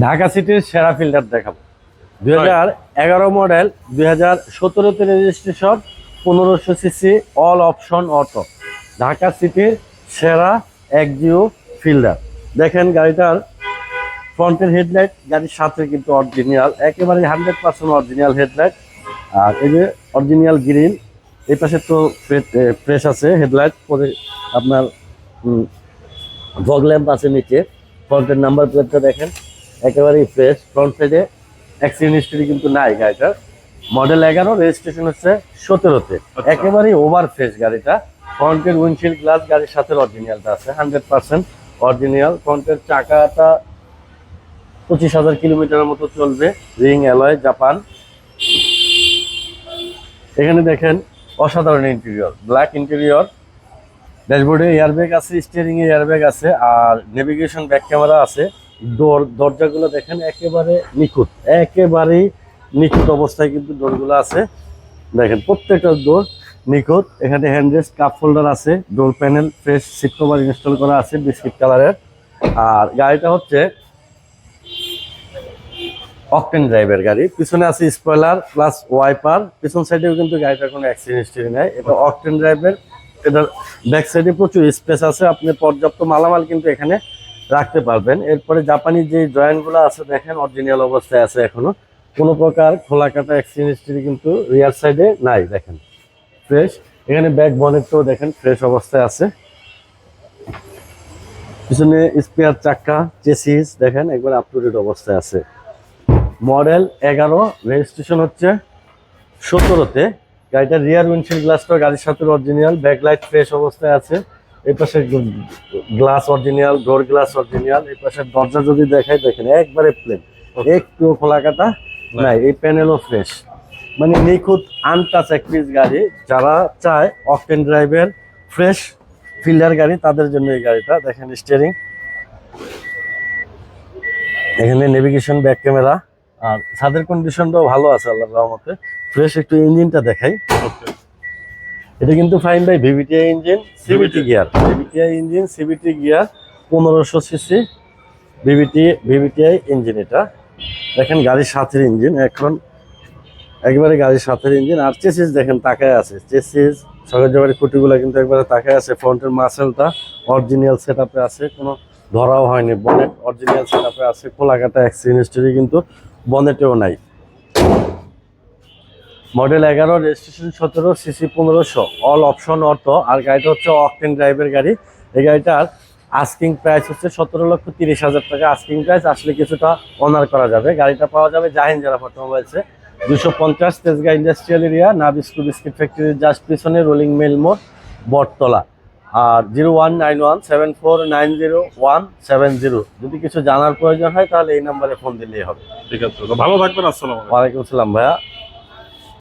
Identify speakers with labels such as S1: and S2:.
S1: ঢাকা সিটির সেরা ফিল্টার দেখাবো। দুই হাজার এগারো মডেল, দুই হাজার সতেরোতে রেজিস্ট্রেশন পনেরোশো CC all option auto Dhaka সিটির সেরা একজিও ফিল্ডার। দেখেন গাড়িটার ফ্রন্টের হেডলাইট, গাড়ির সাথে কিন্তু অরিজিনাল একেবারে হান্ড্রেড পার্সেন্ট অরিজিনাল হেডলাইট আর এই যে অরিজিনাল গ্রিন এই পাশে তো ফ্রেশ আছে হেডলাইট পরে আপনার ফগ ল্যাম্প আছে নিচে। ফ্রন্টের নাম্বার প্লেটটা দেখেন। একেবারেই ফ্রেশ ফ্রন্ট সাইডে অ্যাক্সিডেন্ট হিস্ট্রি কিন্তু নাই গাড়িটার মডেল এগারো রেজিস্ট্রেশন হচ্ছে সতেরোতে।
S2: আচ্ছা।
S1: একেবারেই ওভার ফ্রেশ গাড়িটা। ফ্রন্টের উইন্ডশিল্ড গ্লাস গাড়ির সাথে অরিজিনালটা আছে হান্ড্রেড পার্সেন্ট অরিজিনাল ফ্রন্টের চাকাটা পঁচিশ হাজার কিলোমিটারের মতো চলবে রিং অ্যালয় জাপান। এখানে দেখেন অসাধারণ ইন্টেরিয়র ব্ল্যাক ইন্টেরিয়র ড্যাশবোর্ডে এয়ারব্যাগ আছে স্টিয়ারিং এ এয়ারব্যাগ আছে আর নেভিগেশন ব্যাক ক্যামেরা আছে। দরজাগুলো দেখেন একেবারে নিখুঁত, একেবারেই নিখুঁত অবস্থায় কিন্তু ডোরগুলো আছে। দেখেন প্রত্যেকটা ডোর নিখুঁত, এখানে হ্যান্ডরেস্ট কাপ হোল্ডার আছে door panel fresh seat cover install করা আছে বিস্কিট কালারের আর গাড়িটা হচ্ছে অকটেন ড্রাইভের গাড়ি, পিছনে আছে স্পয়লার প্লাস ওয়াইপার পিছন সাইডেও কিন্তু গাড়িটার কোনো অ্যাক্সিডেন্ট হিস্ট্রি নেই। এটা অকটেন ড্রাইভের এটার ব্যাক সাইডে প্রচুর স্পেস আছে, আপনি পর্যাপ্ত মালামাল কিন্তু এখানে রাখতে পারবেন। এরপরে জাপানি যে জয়েন্টগুলো আছে, দেখেন অরিজিনাল অবস্থায় আছে এখনও। কোনো প্রকার খোলা কাটা অ্যাক্সিডেন্ট কিন্তু রিয়ার সাইডে নাই, দেখেন। ফ্রেশ এখানে ব্যাক বনেটটাও দেখেন ফ্রেশ অবস্থায় আছে। পিছনে স্পেয়ার চাক্কা চেসিস দেখেন একবার আপ টু ডেট অবস্থায় আছে। মডেল এগারো রেজিস্ট্রেশন হচ্ছে সতেরোতে। গাড়িটার রিয়ার উইন্ডশিল্ড গ্লাসটা গাড়ির সাথে অরিজিনাল ব্যাকলাইট ফ্রেশ অবস্থায় আছে। এই পাশে glass original door glass original এই পাশে দরজা যদি দেখাই দেখেন একবারে প্লেন একটু খোলা কাটা নাই এই প্যানেলও ফ্রেশ মানে নিখুঁত আনটাচ এক পিস গাড়ি যারা চায় অকটেন ড্রাইভের ফ্রেশ ফিল্ডার গাড়ি তাদের জন্য এই গাড়িটা। দেখেন স্টিয়ারিং এখানে নেভিগেশন ব্যাক ক্যামেরা আর ছাদের কন্ডিশনটাও ভালো আছে আল্লাহ রহমতে। ফ্রেশ একটু ইঞ্জিনটা দেখাই। এটা কিন্তু fine by VVTI engine CVT gear VVTI engine CVT gear পনেরোশো সিসি ভিভিটি ভিভিটিআই ইঞ্জিন এটা। দেখেন গাড়ির সাথের ইঞ্জিন এখন একবারে গাড়ির সাথের ইঞ্জিন আর চেসিস দেখেন তাকায় আছে। চেসিস সকাল খুঁটিগুলো কিন্তু একবারে তাকায় আছে ফ্রন্টের মাসেলটা অরিজিনাল সেট আছে কোনো ধরাও হয়নি। বনেট অরিজিনাল সেট আছে কোলাকাটা অ্যাক্সিডেন্ট হিস্ট্রি কিন্তু বনেটেও নাই। মডেল এগারো রেজিস্ট্রেশন সতেরো সিসি পনেরোশো। অল অপশন অটো আর গাড়িটা হচ্ছে অকটেন ড্রাইভের গাড়ি। এই গাড়িটার আস্কিং প্রাইস হচ্ছে সতেরো লক্ষ তিরিশ হাজার টাকা। আস্কিং প্রাইস আসলে কিছুটা অনার করা যাবে। গাড়িটা পাওয়া যাবে জাহিন জেলা অটোমোবাইলসে। দুশো পঞ্চাশ Tejgaon industrial area Nabisco biscuit ফ্যাক্টরির জাস্ট পিছনে রোলিং মেল মোড় বটতলা। আর zero one nine one seven four nine zero one seven zero যদি কিছু জানার প্রয়োজন হয় তাহলে এই নাম্বারে ফোন দিলেই হবে।
S2: ঠিক আছে ভালো থাকবেন আসসালাম আলাইকুম।
S1: ওয়ালাইকুম আসসালাম ভাইয়া।